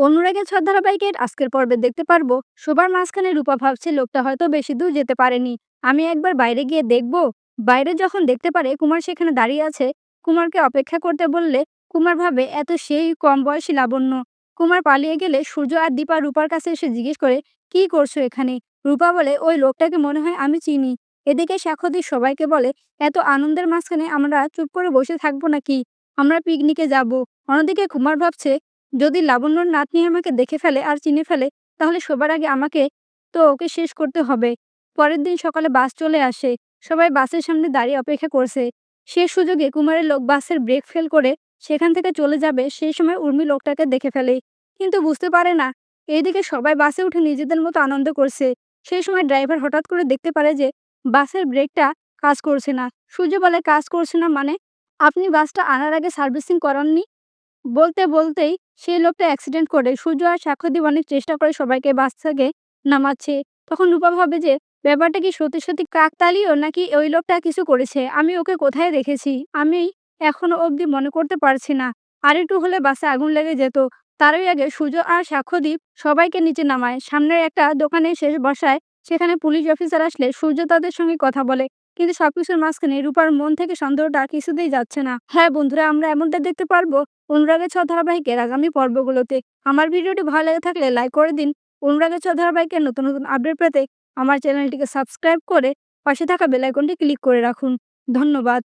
অনুরাগের ছড় ধারাবাহিকের আজকের পর্বে দেখতে পারব, শোবার মাঝখানে রূপা ভাবছে লোকটা হয়তো বেশি দূর যেতে পারেনি। আমি একবার বাইরে গিয়ে দেখব। বাইরে যখন দেখতে পারে, কুমার সেখানে দাঁড়িয়ে আছে। কুমারকে অপেক্ষা করতে বললে, কুমার ভাবে, এত সেই কম বয়সী লাবণ্য। কুমার পালিয়ে গেলে সূর্য আর দীপা রূপার কাছে এসে জিজ্ঞেস করে, কি করছ এখানে? রূপা বলে, ওই লোকটাকে মনে হয় আমি চিনি। এদিকে সাক্ষী সবাইকে বলে, এত আনন্দের মাঝখানে আমরা চুপ করে বসে থাকব নাকি? আমরা পিকনিকে যাব। অন্যদিকে কুমার ভাবছে যদি লাবণ্যর নাতনি আমাকে দেখে ফেলে আর চিনে ফেলে, তাহলে সবার আগে আমাকে তো ওকে শেষ করতে হবে। পরের দিন সকালে বাস চলে আসে। সবাই বাসের সামনে দাঁড়িয়ে অপেক্ষা করছে। সে সুযোগে কুমারের লোক বাসের ব্রেক ফেল করে সেখান থেকে চলে যাবে সেই সময় উর্মি লোকটাকে দেখে ফেলে। কিন্তু বুঝতে পারে না। এইদিকে সবাই বাসে উঠে নিজেদের মতো আনন্দ করছে। সেই সময় ড্রাইভার হঠাৎ করে দেখতে পারে যে বাসের ব্রেকটা কাজ করছে না। সূর্য বলে কাজ করছে না মানে আপনি বাসটা আনার আগে সার্ভিসিং করাননি? বলতে বলতেই সেই লোকটা অ্যাক্সিডেন্ট করে সূর্য আর সাক্ষ্যদীপ অনেক চেষ্টা করে সবাইকে বাস থেকে নামাচ্ছে। তখন রূপা ভাবে যে, ব্যাপারটা কি সত্যি সত্যি কাকতালীয় নাকি ওই লোকটা কিছু করেছে? আমি ওকে কোথায় রেখেছি আমি এখনও অবধি মনে করতে পারছি না। আর একটু হলে বাসে আগুন লেগে যেত। তারই আগে সূর্য আর সাক্ষ্যদীপ সবাইকে নিচে নামায়। সামনের একটা দোকানে শেষ বসায় সেখানে পুলিশ অফিসার আসলে সূর্য তাদের সঙ্গে কথা বলে। কিন্তু সবকিছুর মাঝখানে রূপার মন থেকে সন্দেহটা কিছুতেই যাচ্ছে না। হ্যাঁ বন্ধুরা, আমরা এমনটা দেখতে পারব অনুরাগের ছ ধারাবাহিকের আগামী পর্বগুলোতে। আমার ভিডিওটি ভালো লেগে থাকলে লাইক করে দিন। অনুরাগের ছ ধারাবাহিকের নতুন নতুন আপডেট পেতে আমার চ্যানেলটিকে সাবস্ক্রাইব করে পাশে থাকা বেলাইকনটি ক্লিক করে রাখুন। ধন্যবাদ।